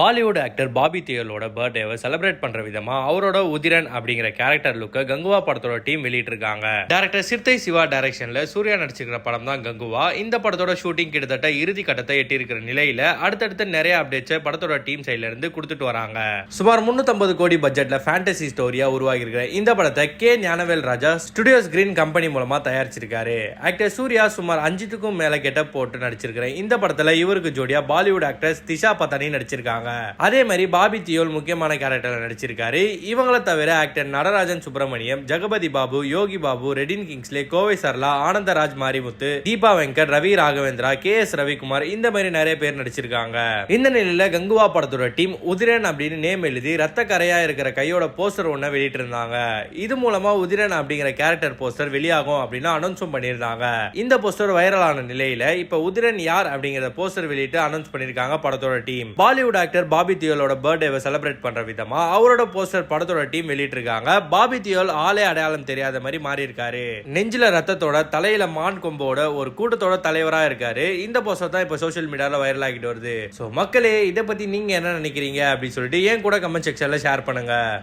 Bollywood actor Bobby தேயலோட பர்த்டேவை celebrate பண்ற விதமா அவரோட உதிரன் அப்படிங்கிற கேரக்டர் லுக்கை கங்குவா படத்தோட டீம் வெளியிட்டிருக்காங்க. டேரக்டர் சித்தை சிவா டைரக்ஷன்ல சூர்யா நடிச்சிருக்கிற படம் தான் கங்குவா. இந்த படத்தோட ஷூட்டிங் கிட்டத்தட்ட இறுதி கட்டத்தை எட்டியிருக்கிற நிலையில அடுத்தடுத்து நிறைய அப்டேட்ஸை படத்தோட டீம் சைட்ல இருந்து கொடுத்துட்டு வராங்க. சுமார் 350 கோடி பட்ஜெட்ல ஃபேண்டசி ஸ்டோரியா உருவாகி இருக்கிற இந்த படத்தை K Gnanavel Raja studios green company மூலமா தயாரிச்சிருக்காரு. ஆக்டர் சூர்யா சுமார் அஞ்சுத்துக்கும் மேல கெட்ட போட்டு நடிச்சிருக்கிற இந்த படத்துல இவருக்கு ஜோடியா பாலிவுட் ஆக்டர்ஸ் திஷா பத்தானி நடிச்சிருக்காங்க. அதே மாதிரி பாபி தியோல் முக்கியமான கேரக்டர்ல நடிச்சிருக்காரு. இவங்கள தவிர actor Natarajan Subramaniam Jagapathi Babu Yogi Babu Redin Kingsley Kovai Sarala Anandaraj Marimuthu Deepa Venkat Ravi Raghavendra K S Ravikumar இந்த மாதிரி நிறைய பேர் நடிச்சிருக்காங்க. இந்த நிலையில கங்குவா படத்தோட டீம் உதிரன் அப்படின்னு நேம் எழுதி ரத்த கரையா இருக்கிற கையோட போஸ்டர் ஒன்ன வெளியிட்டு இருந்தாங்க இது மூலமா உதிரன் அப்படிங்கிற கேரக்டர் போஸ்டர் வெளியாகும் அப்படின்னு அனௌன்ஸும் பண்ணியிருந்தாங்க. இந்த போஸ்டர் வைரலான நிலையில இப்ப உதிரன் யார் அப்படிங்கிற போஸ்டர் வெளியிட்டு அனௌன்ஸ் பண்ணிருக்காங்க படத்தோட டீம். பாலிவுட் ஆக்டர் பாபி தியோலோட பர்த்டேவை செலிப்ரேட் பண்ற விதமா அவரோட போஸ்டர் படத்தோட டீம் வெளியிட்டிருக்காங்க. பாபி தியோல் ஆளே அடையாளம் தெரியாத மாதிரி மாறி இருக்காரு நெஞ்சில ரத்தத்தோட தலையில மான் கொம்போட ஒரு கூட்டத்தோட தலைவரா இருக்காரு. இந்த போஸ்டர் தான் இப்போ சோஷியல் மீடியாவில் வைரல் ஆகிட்டு வருது. சோ மக்களே இதை பத்தி நீங்க என்ன நினைக்கிறீங்க அப்படின்னு சொல்லிட்டு ஏன் கூட கமெண்ட் செக்ஷனில் ஷேர் பண்ணுங்க.